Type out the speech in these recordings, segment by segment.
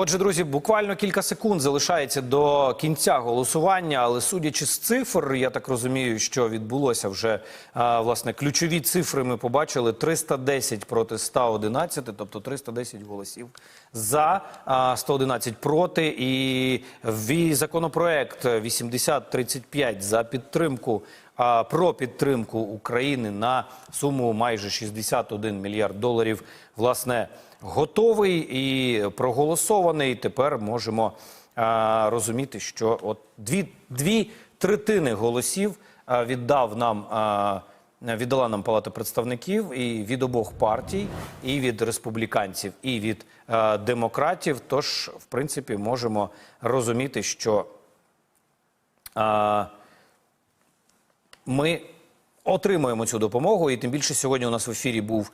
Отже, друзі, буквально кілька секунд залишається до кінця голосування, але судячи з цифр, я так розумію, що відбулося вже власне ключові цифри. Ми побачили 310 проти 111, тобто 310 голосів за, а, 111 проти. І ві- законопроект 8035 за підтримку. Про підтримку України на суму майже 61 мільярд доларів. Власне, готовий і проголосований. Тепер можемо розуміти, що от дві, дві третини голосів віддав нам. Віддала нам Палата представників і від обох партій, і від республіканців, і від демократів. Тож, в принципі, можемо розуміти, що е, ми отримуємо цю допомогу, і тим більше сьогодні у нас в ефірі був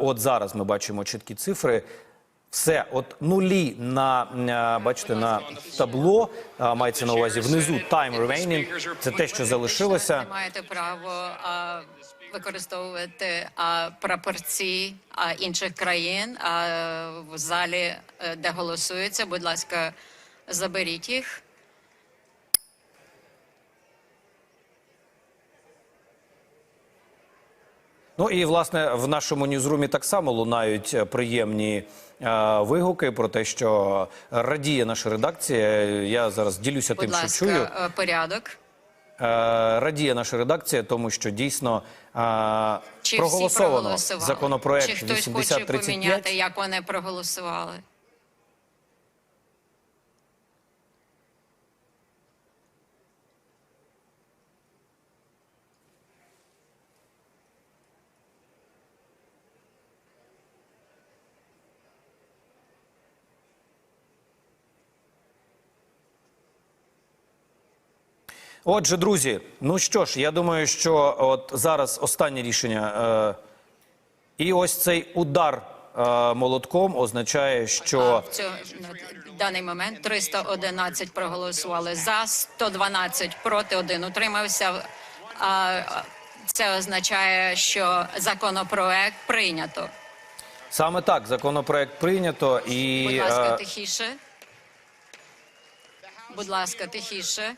от зараз. Ми бачимо чіткі цифри. Все, от нулі на е, бачите на табло е, мається на увазі внизу time remaining. Це те, що залишилося. Маєте право використовувати прапорці інших країн в залі, е, де голосується. Будь ласка, заберіть їх. Ну і власне в нашому ньюзрумі так само лунають е, приємні е, вигуки про те, що радіє наша редакція. Я зараз ділюся Будь тим, що чую. е, порядок. Е, радіє наша редакція, тому що дійсно е, Чи всі проголосовано проголосували? законопроект Чи хтось хоче 8035. поміняти, як вони проголосували? Отже, друзі, ну що ж, я думаю, що от зараз останнє рішення. Е, і ось цей удар е, молотком означає, що в на даний момент 311 проголосували за, 112 проти, один утримався. А, Це означає, що законопроект прийнято. саме так законопроект прийнято і Будь ласка, е, тихіше. Будь ласка, тихіше.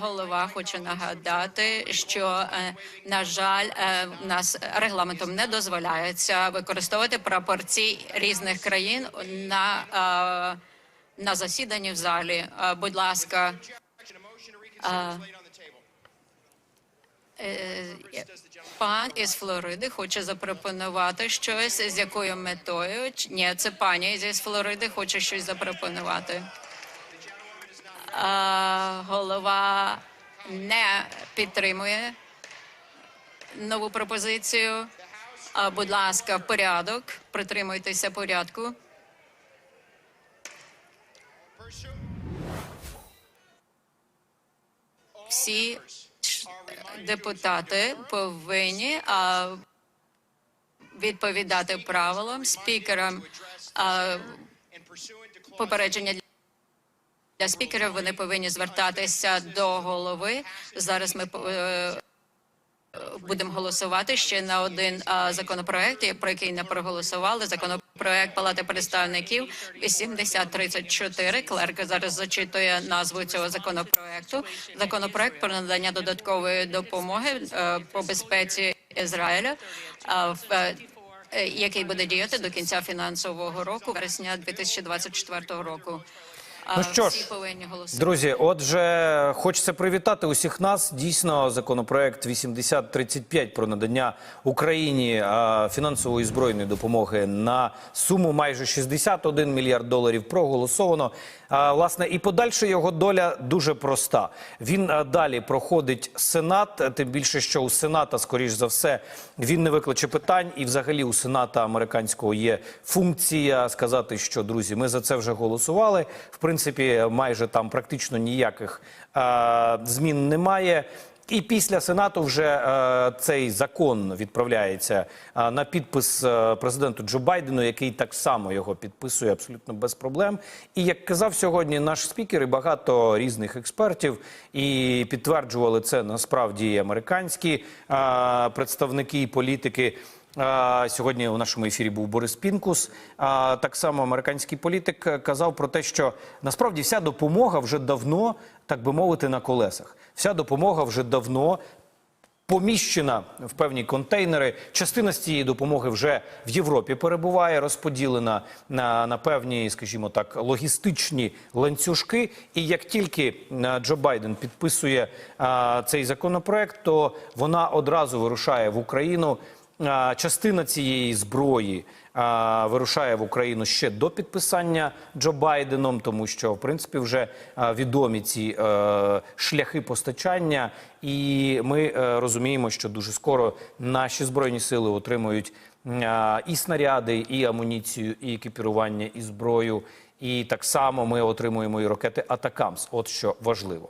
Голова хоче нагадати, що е, на жаль, е, нас регламентом не дозволяється використовувати прапорці різних країн на, е, на засіданні в залі. Будь ласка, пан із Флориди хоче запропонувати щось. З якою метою? Ні, це пані зі Флориди хоче щось запропонувати. Голова не підтримує нову пропозицію. Будь ласка, порядок. Притримуйтеся порядку. Всі депутати повинні відповідати правилам спікерам. Попередження для спікерів вони повинні звертатися до голови. Зараз ми е, будемо голосувати ще на один законопроект, про який не проголосували. Законопроект Палати представників 8034. Клерк зараз зачитує назву цього законопроекту. Законопроект про надання додаткової допомоги е, по безпеці Ізраїля. в, е, е, який буде діяти до кінця фінансового року, вересня 2024 року. Ну що всі ж, повинні голосувати. Друзі, отже, хочеться привітати усіх нас. Дійсно, законопроект 8035 про надання Україні а, фінансової збройної допомоги на суму майже 61 мільярд доларів проголосовано. А, власне, і подальша його доля дуже проста. Він а, далі проходить Сенат, тим більше, що у Сената, скоріш за все, він не викличе питань, і взагалі у Сената американського є функція сказати, що друзі, ми за це вже голосували. В принципі, майже там практично ніяких е, змін немає. І після Сенату вже е, цей закон відправляється е, на підпис е, президенту Джо Байдену, який так само його підписує абсолютно без проблем. І як казав сьогодні наш спікер, і багато різних експертів, і підтверджували це насправді і американські е, представники і політики. Сьогодні у нашому ефірі був Борис Пінкус. Так само американський політик казав про те, що насправді вся допомога вже давно, так би мовити, на колесах. Вся допомога вже давно поміщена в певні контейнери. Частина з цієї допомоги вже в Європі перебуває, розподілена на, на певні, скажімо так, логістичні ланцюжки. І як тільки Джо Байден підписує а, цей законопроект, то вона одразу вирушає в Україну. Частина цієї зброї вирушає в Україну ще до підписання Джо Байденом, тому що в принципі вже відомі ці е, шляхи постачання, і ми е, розуміємо, що дуже скоро наші збройні сили отримують і снаряди, і амуніцію, і екіпірування, і зброю. І так само ми отримуємо і ракети Атакамс. От що важливо.